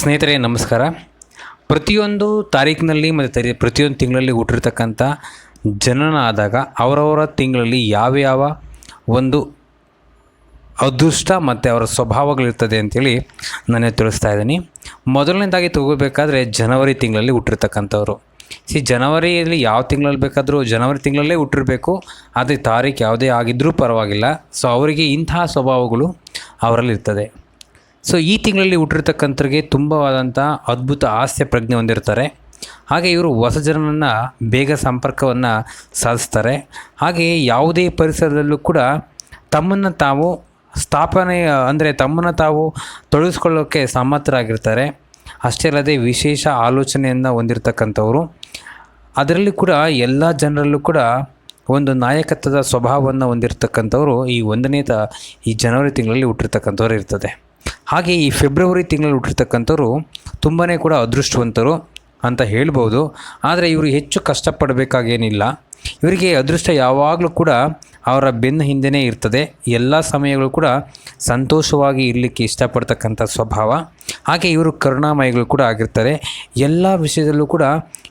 ಸ್ನೇಹಿತರೆ, ನಮಸ್ಕಾರ. ಪ್ರತಿಯೊಂದು ತಾರೀಕಿನಲ್ಲಿ ಮತ್ತು ತರಿ, ಪ್ರತಿಯೊಂದು ತಿಂಗಳಲ್ಲಿ ಹುಟ್ಟಿರ್ತಕ್ಕಂಥ ಜನನ ಆದಾಗ ಅವರವರ ತಿಂಗಳಲ್ಲಿ ಯಾವ ಯಾವ ಒಂದು ಅದೃಷ್ಟ ಮತ್ತು ಅವರ ಸ್ವಭಾವಗಳಿರ್ತದೆ ಅಂತೇಳಿ ನಾನು ತಿಳಿಸ್ತಾ ಇದ್ದೀನಿ. ಮೊದಲನೇದಾಗಿ ತಗೋಬೇಕಾದ್ರೆ ಜನವರಿ ತಿಂಗಳಲ್ಲಿ ಹುಟ್ಟಿರ್ತಕ್ಕಂಥವ್ರು. ಸಿ ಜನವರಿಯಲ್ಲಿ ಯಾವ ತಿಂಗಳಲ್ಲಿ ಬೇಕಾದರೂ ಜನವರಿ ತಿಂಗಳಲ್ಲೇ ಹುಟ್ಟಿರಬೇಕು. ಆದರೆ ತಾರೀಕು ಯಾವುದೇ ಆಗಿದ್ದರೂ ಪರವಾಗಿಲ್ಲ. ಸೊ ಅವರಿಗೆ ಇಂತಹ ಸ್ವಭಾವಗಳು ಅವರಲ್ಲಿ ಇರ್ತದೆ ಸೊ ಈ ತಿಂಗಳಲ್ಲಿ ಹುಟ್ಟಿರ್ತಕ್ಕಂಥವ್ರಿಗೆ ತುಂಬವಾದಂಥ ಅದ್ಭುತ ಹಾಸ್ಯ ಪ್ರಜ್ಞೆ ಹೊಂದಿರ್ತಾರೆ. ಹಾಗೆ ಇವರು ಹೊಸ ಜನರನ್ನು ಬೇಗ ಸಂಪರ್ಕವನ್ನು ಸಾಧಿಸ್ತಾರೆ. ಹಾಗೆಯೇ ಯಾವುದೇ ಪರಿಸರದಲ್ಲೂ ಕೂಡ ತಮ್ಮನ್ನು ತಾವು ಸ್ಥಾಪನೆ, ಅಂದರೆ ತಮ್ಮನ್ನು ತಾವು ತೊಡಗಿಸ್ಕೊಳ್ಳೋಕ್ಕೆ ಸಮರ್ಥರಾಗಿರ್ತಾರೆ. ಅಷ್ಟೇ ಅಲ್ಲದೆ ವಿಶೇಷ ಆಲೋಚನೆಯನ್ನು ಹೊಂದಿರತಕ್ಕಂಥವ್ರು. ಅದರಲ್ಲಿ ಕೂಡ ಎಲ್ಲ ಜನರಲ್ಲೂ ಕೂಡ ಒಂದು ನಾಯಕತ್ವದ ಸ್ವಭಾವವನ್ನು ಹೊಂದಿರತಕ್ಕಂಥವ್ರು ಈ ಒಂದನೇ ತ, ಈ ಜನವರಿ ತಿಂಗಳಲ್ಲಿ ಹುಟ್ಟಿರ್ತಕ್ಕಂಥವ್ರು ಇರ್ತದೆ. ಹಾಗೆ ಈ ಫೆಬ್ರವರಿ ತಿಂಗಳಲ್ಲಿ ಹುಟ್ಟಿರ್ತಕ್ಕಂಥವ್ರು ತುಂಬಾ ಕೂಡ ಅದೃಷ್ಟವಂತರು ಅಂತ ಹೇಳ್ಬೋದು. ಆದರೆ ಇವರು ಹೆಚ್ಚು ಕಷ್ಟಪಡಬೇಕಾಗೇನಿಲ್ಲ. ಇವರಿಗೆ ಅದೃಷ್ಟ ಯಾವಾಗಲೂ ಕೂಡ ಅವರ ಬೆನ್ನ ಹಿಂದೆಯೇ ಇರ್ತದೆ. ಎಲ್ಲ ಸಮಯಗಳು ಕೂಡ ಸಂತೋಷವಾಗಿ ಇರಲಿಕ್ಕೆ ಇಷ್ಟಪಡ್ತಕ್ಕಂಥ ಸ್ವಭಾವ. ಹಾಗೆ ಇವರು ಕರುಣಾಮಯಗಳು ಕೂಡ ಆಗಿರ್ತಾರೆ. ಎಲ್ಲ ವಿಷಯದಲ್ಲೂ ಕೂಡ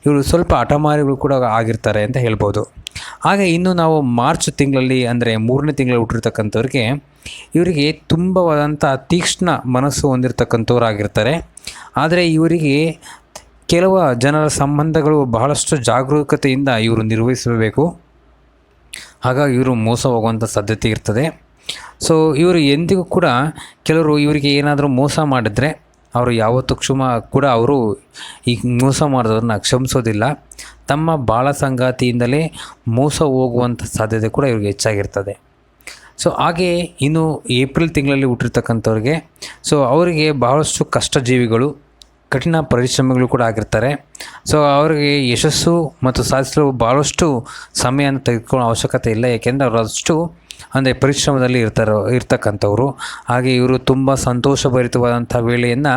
ಇವರು ಸ್ವಲ್ಪ ಹಠಮಾರಿಗಳು ಕೂಡ ಆಗಿರ್ತಾರೆ ಅಂತ ಹೇಳ್ಬೋದು. ಹಾಗೆ ಇನ್ನು ನಾವು ಮಾರ್ಚ್ ತಿಂಗಳಲ್ಲಿ ಅಂದರೆ ಮೂರನೇ ತಿಂಗಳಲ್ಲಿ ಹುಟ್ಟಿರ್ತಕ್ಕಂಥವ್ರಿಗೆ ಇವರಿಗೆ ತುಂಬವಾದಂಥ ತೀಕ್ಷ್ಣ ಮನಸ್ಸು ಹೊಂದಿರತಕ್ಕಂಥವ್ರಾಗಿರ್ತಾರೆ. ಆದರೆ ಇವರಿಗೆ ಕೆಲವು ಜನರ ಸಂಬಂಧಗಳು ಬಹಳಷ್ಟು ಜಾಗರೂಕತೆಯಿಂದ ಇವರು ನಿರ್ವಹಿಸಬೇಕು. ಹಾಗಾಗಿ ಇವರು ಮೋಸ ಹೋಗುವಂಥ ಸಾಧ್ಯತೆ ಇರ್ತದೆ. ಸೊ ಇವರು ಎಂದಿಗೂ ಕೂಡ ಕೆಲವರು ಇವರಿಗೆ ಏನಾದರೂ ಮೋಸ ಮಾಡಿದರೆ, ಅವರು ಯಾವತ್ತೂ ಕ್ಷಮ ಕೂಡ ಅವರು ಈ ಮೋಸ ಮಾಡಿದವ್ರನ್ನ ಕ್ಷಮಿಸೋದಿಲ್ಲ. ತಮ್ಮ ಬಾಳ ಸಂಗಾತಿಯಿಂದಲೇ ಮೋಸ ಹೋಗುವಂಥ ಸಾಧ್ಯತೆ ಕೂಡ ಇವ್ರಿಗೆ ಹೆಚ್ಚಾಗಿರ್ತದೆ. ಸೊ ಹಾಗೆ ಇನ್ನು ಏಪ್ರಿಲ್ ತಿಂಗಳಲ್ಲಿ ಹುಟ್ಟಿರ್ತಕ್ಕಂಥವ್ರಿಗೆ ಸೊ ಅವರಿಗೆ ಬಹಳಷ್ಟು ಕಷ್ಟಜೀವಿಗಳು, ಕಠಿಣ ಪರಿಶ್ರಮಗಳು ಕೂಡ ಆಗಿರ್ತಾರೆ. ಸೊ ಅವರಿಗೆ ಯಶಸ್ಸು ಮತ್ತು ಸಾಧಿಸಲು ಭಾಳಷ್ಟು ಸಮಯನ ತೆಗೆದುಕೊಳ್ಳೋ ಅವಶ್ಯಕತೆ ಇಲ್ಲ ಏಕೆಂದರೆ ಅವರಷ್ಟು ಅಂದರೆ ಪರಿಶ್ರಮದಲ್ಲಿ ಇರ್ತಾರೋ, ಇರ್ತಕ್ಕಂಥವ್ರು. ಹಾಗೆ ಇವರು ತುಂಬ ಸಂತೋಷಭರಿತವಾದಂಥ ವೇಳೆಯನ್ನು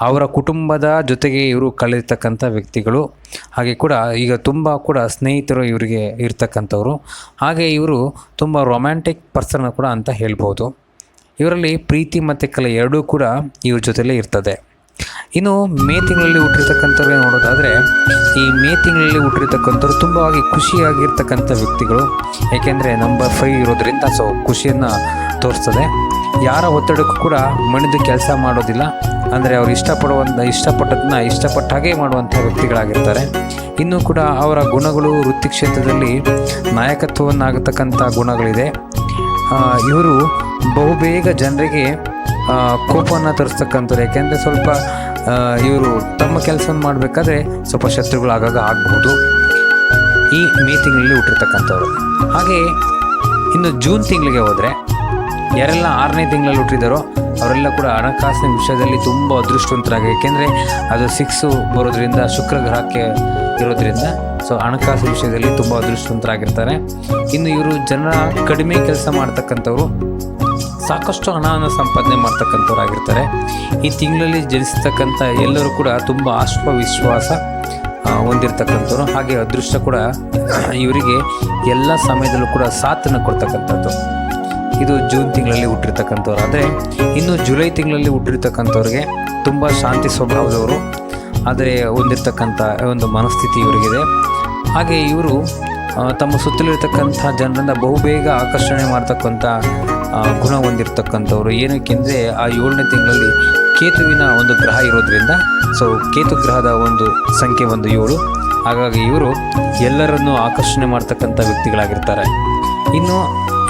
ಅವರ ಕುಟುಂಬದ ಜೊತೆಗೆ ಇವರು ಕಳೆದಿರ್ತಕ್ಕಂಥ ವ್ಯಕ್ತಿಗಳು. ಹಾಗೆ ಕೂಡ ಈಗ ತುಂಬ ಕೂಡ ಸ್ನೇಹಿತರು ಇವರಿಗೆ ಇರ್ತಕ್ಕಂಥವ್ರು. ಹಾಗೆ ಇವರು ತುಂಬ ರೊಮ್ಯಾಂಟಿಕ್ ಪರ್ಸನ್ ಕೂಡ ಅಂತ ಹೇಳ್ಬೋದು. ಇವರಲ್ಲಿ ಪ್ರೀತಿ ಮತ್ತು ಕಲೆ ಎರಡೂ ಕೂಡ ಇವ್ರ ಜೊತೆಲೇ ಇರ್ತದೆ. ಇನ್ನು ಮೇ ತಿಂಗಳಲ್ಲಿ ಹುಟ್ಟಿರ್ತಕ್ಕಂಥವ್ರಿಗೆ ನೋಡೋದಾದರೆ, ಈ ಮೇ ತಿಂಗಳಲ್ಲಿ ಹುಟ್ಟಿರ್ತಕ್ಕಂಥವ್ರು ತುಂಬವಾಗಿ ಖುಷಿಯಾಗಿರ್ತಕ್ಕಂಥ ವ್ಯಕ್ತಿಗಳು. ಏಕೆಂದರೆ ನಂಬರ್ ಫೈವ್ ಇರೋದ್ರಿಂದ ಸೊ ಖುಷಿಯನ್ನು ತೋರಿಸ್ತದೆ. ಯಾರ ಒತ್ತಡಕ್ಕೂ ಕೂಡ ಮಣಿದು ಕೆಲಸ ಮಾಡೋದಿಲ್ಲ. ಅಂದರೆ ಅವ್ರು ಇಷ್ಟಪಡುವಂಥ ಇಷ್ಟಪಟ್ಟದನ್ನ ಇಷ್ಟಪಟ್ಟ ಹಾಗೆ ಮಾಡುವಂಥ ವ್ಯಕ್ತಿಗಳಾಗಿರ್ತಾರೆ. ಇನ್ನೂ ಕೂಡ ಅವರ ಗುಣಗಳು ವೃತ್ತಿ ಕ್ಷೇತ್ರದಲ್ಲಿ ನಾಯಕತ್ವವನ್ನಾಗತಕ್ಕಂಥ ಗುಣಗಳಿದೆ. ಇವರು ಬಹುಬೇಗ ಜನರಿಗೆ ಕೋಪವನ್ನು ತರಿಸ್ತಕ್ಕಂಥವ್ರು. ಯಾಕೆಂದರೆ ಸ್ವಲ್ಪ ಇವರು ತಮ್ಮ ಕೆಲಸವನ್ನು ಮಾಡಬೇಕಾದ್ರೆ ಸ್ವಲ್ಪ ಶತ್ರುಗಳು ಆಗಾಗ ಆಗಬಹುದು. ಈ ಮೇ ತಿಂಗಳಲ್ಲಿ ಹುಟ್ಟಿರ್ತಕ್ಕಂಥವ್ರು. ಹಾಗೆ ಇನ್ನು ಜೂನ್ ತಿಂಗಳಿಗೆ ಹೋದರೆ, ಯಾರೆಲ್ಲ ಆರನೇ ತಿಂಗಳಲ್ಲಿ ಹುಟ್ಟಿದಾರೋ, ಅವರೆಲ್ಲ ಕೂಡ ಹಣಕಾಸಿನ ವಿಷಯದಲ್ಲಿ ತುಂಬ ಅದೃಷ್ಟವಂತರಾಗಿ ಏಕೆಂದರೆ ಅದು ಸಿಕ್ಸು ಬರೋದ್ರಿಂದ, ಶುಕ್ರ ಗ್ರಹಕ್ಕೆ ಇರೋದ್ರಿಂದ, ಸೊ ಹಣಕಾಸು ವಿಷಯದಲ್ಲಿ ತುಂಬ ಅದೃಷ್ಟವಂತರಾಗಿರ್ತಾರೆ. ಇನ್ನು ಇವರು ಜನರ ಕಡಿಮೆ ಕೆಲಸ ಮಾಡ್ತಕ್ಕಂಥವ್ರು ಸಾಕಷ್ಟು ಹಣವನ್ನು ಸಂಪಾದನೆ ಮಾಡ್ತಕ್ಕಂಥವ್ರಾಗಿರ್ತಾರೆ. ಈ ತಿಂಗಳಲ್ಲಿ ಜನಿಸ್ತಕ್ಕಂಥ ಎಲ್ಲರೂ ಕೂಡ ತುಂಬ ಆತ್ಮವಿಶ್ವಾಸ ಹೊಂದಿರತಕ್ಕಂಥವ್ರು. ಹಾಗೆ ಅದೃಷ್ಟ ಕೂಡ, ಇವರಿಗೆ ಎಲ್ಲ ಸಮಯದಲ್ಲೂ ಕೂಡ ಸಾಥನ್ನು ಕೊಡ್ತಕ್ಕಂಥದ್ದು. ಇದು ಜೂನ್ ತಿಂಗಳಲ್ಲಿ ಹುಟ್ಟಿರ್ತಕ್ಕಂಥವ್ರು. ಆದರೆ ಇನ್ನು ಜುಲೈ ತಿಂಗಳಲ್ಲಿ ಹುಟ್ಟಿರ್ತಕ್ಕಂಥವ್ರಿಗೆ ತುಂಬ ಶಾಂತಿ ಸ್ವಭಾವದವರು. ಆದರೆ ಹೊಂದಿರತಕ್ಕಂಥ ಒಂದು ಮನಸ್ಥಿತಿ ಇವರಿಗಿದೆ. ಹಾಗೆ ಇವರು ತಮ್ಮ ಸುತ್ತಲಿರ್ತಕ್ಕಂಥ ಜನರನ್ನು ಬಹುಬೇಗ ಆಕರ್ಷಣೆ ಮಾಡ್ತಕ್ಕಂಥ ಗುಣ ಹೊಂದಿರತಕ್ಕಂಥವ್ರು. ಏನಕ್ಕೆಂದರೆ ಆ ಏಳನೇ ತಿಂಗಳಲ್ಲಿ ಕೇತುವಿನ ಒಂದು ಗ್ರಹ ಇರೋದ್ರಿಂದ ಸೊ ಕೇತು ಗ್ರಹದ ಒಂದು ಸಂಖ್ಯೆ ಒಂದು ಏಳು. ಹಾಗಾಗಿ ಇವರು ಎಲ್ಲರನ್ನು ಆಕರ್ಷಣೆ ಮಾಡ್ತಕ್ಕಂಥ ವ್ಯಕ್ತಿಗಳಾಗಿರ್ತಾರೆ. ಇನ್ನು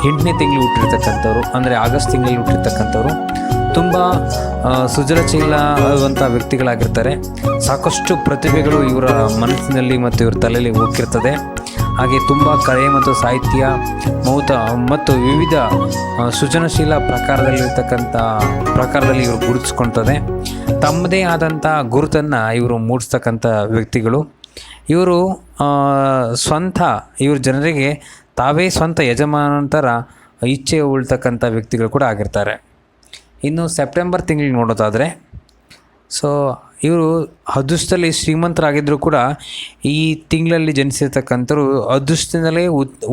ಎಂಟನೇ ತಿಂಗಳು ಹುಟ್ಟಿರ್ತಕ್ಕಂಥವ್ರು, ಅಂದರೆ ಆಗಸ್ಟ್ ತಿಂಗಳಲ್ಲಿ ಹುಟ್ಟಿರ್ತಕ್ಕಂಥವ್ರು, ತುಂಬ ಸೃಜನಶೀಲವಂಥ ವ್ಯಕ್ತಿಗಳಾಗಿರ್ತಾರೆ. ಸಾಕಷ್ಟು ಪ್ರತಿಭೆಗಳು ಇವರ ಮನಸ್ಸಿನಲ್ಲಿ ಮತ್ತು ಇವರ ತಲೆಯಲ್ಲಿ ಹೋಗಿರ್ತದೆ ಹಾಗೆ ತುಂಬ ಕಲೆ ಮತ್ತು ಸಾಹಿತ್ಯ, ಮೌತ ಮತ್ತು ವಿವಿಧ ಸೃಜನಶೀಲ ಪ್ರಕಾರದಲ್ಲಿರ್ತಕ್ಕಂಥ ಪ್ರಕಾರದಲ್ಲಿ ಇವರು ಗುರುತಿಸ್ಕೊಳ್ತದೆ. ತಮ್ಮದೇ ಆದಂಥ ಗುರುತನ್ನು ಇವರು ಮೂಡಿಸ್ತಕ್ಕಂಥ ವ್ಯಕ್ತಿಗಳು. ಇವರು ಸ್ವಂತ, ಇವರು ಜನರಿಗೆ ತಾವೇ ಸ್ವಂತ ಯಜಮಾನಂತರ ಇಚ್ಛೆ ಉಳ್ತಕ್ಕಂಥ ವ್ಯಕ್ತಿಗಳು ಕೂಡ ಆಗಿರ್ತಾರೆ. ಇನ್ನು ಸೆಪ್ಟೆಂಬರ್ ತಿಂಗಳಿಗೆ ನೋಡೋದಾದರೆ ಸೊ ಇವರು ಅದೃಷ್ಟದಲ್ಲಿ ಶ್ರೀಮಂತರಾಗಿದ್ದರೂ ಕೂಡ ಈ ತಿಂಗಳಲ್ಲಿ ಜನಿಸಿರ್ತಕ್ಕಂಥವ್ರು ಅದೃಷ್ಟದಿಂದಲೇ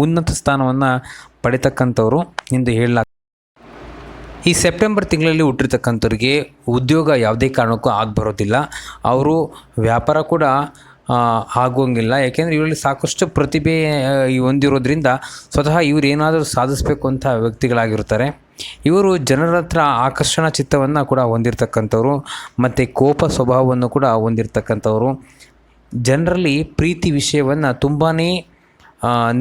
ಉನ್ನತ ಸ್ಥಾನವನ್ನು ಪಡಿತಕ್ಕಂಥವ್ರು ಎಂದು ಹೇಳಲಾಗ ಈ ಸೆಪ್ಟೆಂಬರ್ ತಿಂಗಳಲ್ಲಿ ಹುಟ್ಟಿರ್ತಕ್ಕಂಥವ್ರಿಗೆ ಉದ್ಯೋಗ ಯಾವುದೇ ಕಾರಣಕ್ಕೂ ಆಗಿ ಬರೋದಿಲ್ಲ ಅವರು ವ್ಯಾಪಾರ ಕೂಡ ಆಗೋಂಗಿಲ್ಲ ಯಾಕೆಂದರೆ ಇವರಲ್ಲಿ ಸಾಕಷ್ಟು ಪ್ರತಿಭೆ ಹೊಂದಿರೋದ್ರಿಂದ ಸ್ವತಃ ಇವ್ರು ಏನಾದರೂ ಸಾಧಿಸಬೇಕು ಅಂತ ವ್ಯಕ್ತಿಗಳಾಗಿರ್ತಾರೆ. ಇವರು ಜನರ ಹತ್ರ ಆಕರ್ಷಣಾ ಚಿತ್ತವನ್ನು ಕೂಡ ಹೊಂದಿರತಕ್ಕಂಥವ್ರು, ಮತ್ತು ಕೋಪ ಸ್ವಭಾವವನ್ನು ಕೂಡ ಹೊಂದಿರತಕ್ಕಂಥವ್ರು. ಜನರಲ್ಲಿ ಪ್ರೀತಿ ವಿಷಯವನ್ನು ತುಂಬಾ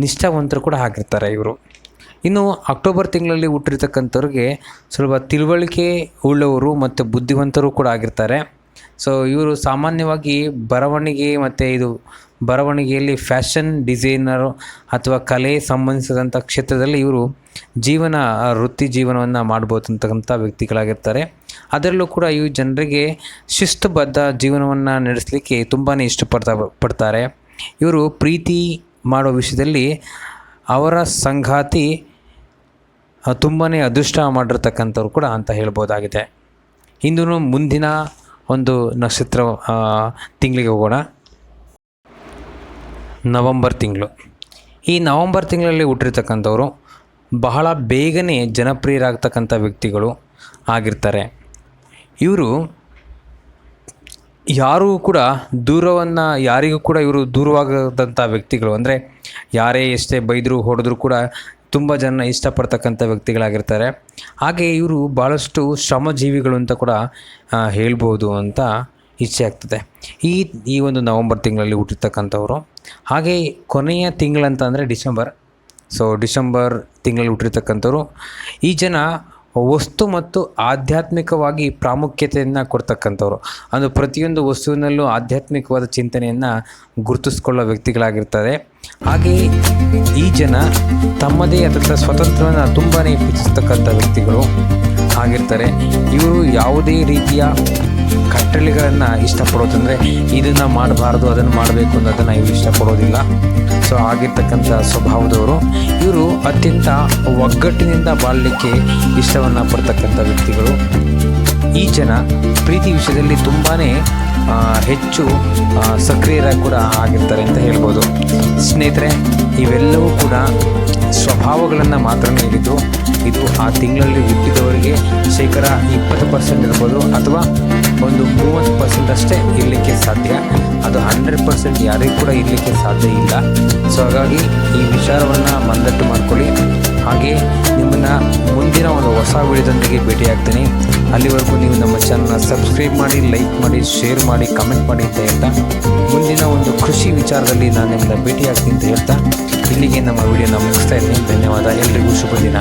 ನಿಷ್ಠಾವಂತರು ಕೂಡ ಆಗಿರ್ತಾರೆ ಇವರು. ಇನ್ನು ಅಕ್ಟೋಬರ್ ತಿಂಗಳಲ್ಲಿ ಹುಟ್ಟಿರ್ತಕ್ಕಂಥವ್ರಿಗೆ ಸ್ವಲ್ಪ ತಿಳುವಳಿಕೆ ಉಳ್ಳವರು ಮತ್ತು ಬುದ್ಧಿವಂತರು ಕೂಡ ಆಗಿರ್ತಾರೆ. ಸೊ ಇವರು ಸಾಮಾನ್ಯವಾಗಿ ಬರವಣಿಗೆ ಮತ್ತು ಇದು ಬರವಣಿಗೆಯಲ್ಲಿ ಫ್ಯಾಷನ್ ಡಿಸೈನರು ಅಥವಾ ಕಲೆ ಸಂಬಂಧಿಸಿದಂಥ ಕ್ಷೇತ್ರದಲ್ಲಿ ಇವರು ಜೀವನ, ವೃತ್ತಿ ಜೀವನವನ್ನು ಮಾಡ್ಬೋದು ಅಂತಕ್ಕಂಥ ವ್ಯಕ್ತಿಗಳಾಗಿರ್ತಾರೆ. ಅದರಲ್ಲೂ ಕೂಡ ಇವು ಜನರಿಗೆ ಶಿಸ್ತುಬದ್ಧ ಜೀವನವನ್ನು ನಡೆಸಲಿಕ್ಕೆ ತುಂಬಾ ಇಷ್ಟಪಡ್ತಾ ಪಡ್ತಾರೆ. ಇವರು ಪ್ರೀತಿ ಮಾಡೋ ವಿಷಯದಲ್ಲಿ ಅವರ ಸಂಗಾತಿ ತುಂಬಾ ಅದೃಷ್ಟ ಮಾಡಿರ್ತಕ್ಕಂಥವ್ರು ಕೂಡ ಅಂತ ಹೇಳ್ಬೋದಾಗಿದೆ. ಇಂದು ಮುಂದಿನ ಒಂದು ನಕ್ಷತ್ರ ತಿಂಗಳಿಗೆ ಹೋಗೋಣ. ನವಂಬರ್ ತಿಂಗಳು. ಈ ನವಂಬರ್ ತಿಂಗಳಲ್ಲಿ ಹುಟ್ಟಿರ್ತಕ್ಕಂಥವ್ರು ಬಹಳ ಬೇಗನೆ ಜನಪ್ರಿಯರಾಗ್ತಕ್ಕಂಥ ವ್ಯಕ್ತಿಗಳು ಆಗಿರ್ತಾರೆ. ಇವರು ಯಾರೂ ಕೂಡ ದೂರವನ್ನು, ಯಾರಿಗೂ ಕೂಡ ಇವರು ದೂರವಾಗದಂಥ ವ್ಯಕ್ತಿಗಳು. ಅಂದರೆ ಯಾರೇ ಎಷ್ಟೇ ಬೈದರೂ, ಹೊಡೆದ್ರೂ ಕೂಡ ತುಂಬ ಜನ ಇಷ್ಟಪಡ್ತಕ್ಕಂಥ ವ್ಯಕ್ತಿಗಳಾಗಿರ್ತಾರೆ. ಹಾಗೆ ಇವರು ಭಾಳಷ್ಟು ಶ್ರಮಜೀವಿಗಳು ಅಂತ ಕೂಡ ಹೇಳ್ಬೋದು ಅಂತ ಇಚ್ಛೆ ಆಗ್ತದೆ. ಈ ಈ ಒಂದು ನವಂಬರ್ ತಿಂಗಳಲ್ಲಿ ಹುಟ್ಟಿರ್ತಕ್ಕಂಥವ್ರು. ಹಾಗೆ ಕೊನೆಯ ತಿಂಗಳಂತ ಅಂದರೆ ಡಿಸೆಂಬರ್. ಸೊ, ಡಿಸೆಂಬರ್ ತಿಂಗಳಲ್ಲಿ ಹುಟ್ಟಿರ್ತಕ್ಕಂಥವ್ರು. ಈ ಜನ ವಸ್ತು ಮತ್ತು ಆಧ್ಯಾತ್ಮಿಕವಾಗಿ ಪ್ರಾಮುಖ್ಯತೆಯನ್ನು ಕೊಡ್ತಕ್ಕಂಥವ್ರು. ಅಂದರೆ ಪ್ರತಿಯೊಂದು ವಸ್ತುವಿನಲ್ಲೂ ಆಧ್ಯಾತ್ಮಿಕವಾದ ಚಿಂತನೆಯನ್ನು ಗುರುತಿಸ್ಕೊಳ್ಳೋ ವ್ಯಕ್ತಿಗಳಾಗಿರ್ತಾರೆ. ಹಾಗೆ ಈ ಜನ ತಮ್ಮದೇ ಆದಂಥ ಸ್ವತಂತ್ರವನ್ನು ತುಂಬಾ ಪ್ರೀತಿಸ್ತಕ್ಕಂಥ ವ್ಯಕ್ತಿಗಳು ಆಗಿರ್ತಾರೆ. ಇವರು ಯಾವುದೇ ರೀತಿಯ ಕಟ್ಟಳೆಗಳನ್ನು ಇಷ್ಟಪಡೋದಂದರೆ ಇದನ್ನು ಮಾಡಬಾರ್ದು, ಅದನ್ನು ಮಾಡಬೇಕು ಅನ್ನೋದನ್ನು ಇವರು ಇಷ್ಟಪಡೋದಿಲ್ಲ. ಸೊ ಆಗಿರ್ತಕ್ಕಂಥ ಸ್ವಭಾವದವರು ಇವರು ಅತ್ಯಂತ ಒಗ್ಗಟ್ಟಿನಿಂದ ಬಾಳಲಿಕ್ಕೆ ಇಷ್ಟವನ್ನು ಪಡ್ತಕ್ಕಂಥ ವ್ಯಕ್ತಿಗಳು. ಈ ಜನ ಪ್ರೀತಿ ವಿಷಯದಲ್ಲಿ ತುಂಬಾ ಹೆಚ್ಚು ಸಕ್ರಿಯರಾಗಿ ಕೂಡ ಆಗಿರ್ತಾರೆ ಅಂತ ಹೇಳ್ಬೋದು. ಸ್ನೇಹಿತರೆ, ಇವೆಲ್ಲವೂ ಕೂಡ ಸ್ವಭಾವಗಳನ್ನು ಮಾತ್ರ ನೀಡಿದ್ದು. ಇದು ಆ ತಿಂಗಳಲ್ಲಿ ಹುಟ್ಟಿದವರಿಗೆ ಶೇಕಡ ಇಪ್ಪತ್ತು ಪರ್ಸೆಂಟ್ ಇರ್ಬೋದು ಅಥವಾ ಒಂದು ಮೂವತ್ತು ಪರ್ಸೆಂಟ್ ಅಷ್ಟೇ ಇರಲಿಕ್ಕೆ ಸಾಧ್ಯ. ಅದು ಹಂಡ್ರೆಡ್ ಪರ್ಸೆಂಟ್ ಯಾರಿಗೂ ಕೂಡ ಇರಲಿಕ್ಕೆ ಸಾಧ್ಯ ಇಲ್ಲ. ಸೊ, ಹಾಗಾಗಿ ಈ ವಿಚಾರವನ್ನು ಮಂದಟ್ಟು ಮಾಡ್ಕೊಳ್ಳಿ. ಹಾಗೆ ನಿಮ್ಮನ್ನು ಮುಂದಿನ ಒಂದು ಹೊಸ ವಿಡಿಯೋದೊಂದಿಗೆ ಭೇಟಿಯಾಗ್ತೀನಿ. ಅಲ್ಲಿವರೆಗೂ ನೀವು ನಮ್ಮ ಚಾನಲ್ನ ಸಬ್ಸ್ಕ್ರೈಬ್ ಮಾಡಿ ಲೈಕ್ ಮಾಡಿ ಶೇರ್ ಮಾಡಿ ಕಮೆಂಟ್ ಮಾಡಿ ಅಂತ ಹೇಳ್ತಾ, ಮುಂದಿನ ಒಂದು ಕೃಷಿ ವಿಚಾರದಲ್ಲಿ ನಾನು ನಿಮ್ಮನ್ನ ಭೇಟಿಯಾಗ್ತೀನಿ ಅಂತ ಹೇಳ್ತಾ, ಇಲ್ಲಿಗೆ ನಮ್ಮ ವಿಡಿಯೋನ ಮುಗಿಸ್ತಾ ಇದ್ದೀನಿ. ಧನ್ಯವಾದ. ಎಲ್ರಿಗೂ ಶುಭ ದಿನ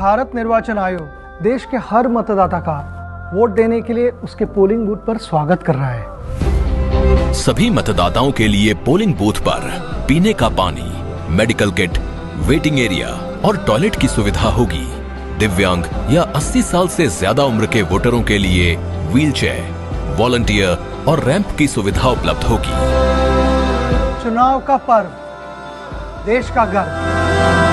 भारत निर्वाचन आयोग देश के हर मतदाता का वोट देने के लिए उसके पोलिंग बूथ पर स्वागत कर रहा है। सभी मतदाताओं के लिए पोलिंग बूथ पर पीने का पानी मेडिकल किट वेटिंग एरिया और टॉयलेट की सुविधा होगी। दिव्यांग या 80 साल से ज़्यादा उम्र के वोटरों के लिए व्हील चेयर वॉलंटियर और रैंप की सुविधा उपलब्ध होगी। चुनाव का पर्व देश का गर्व।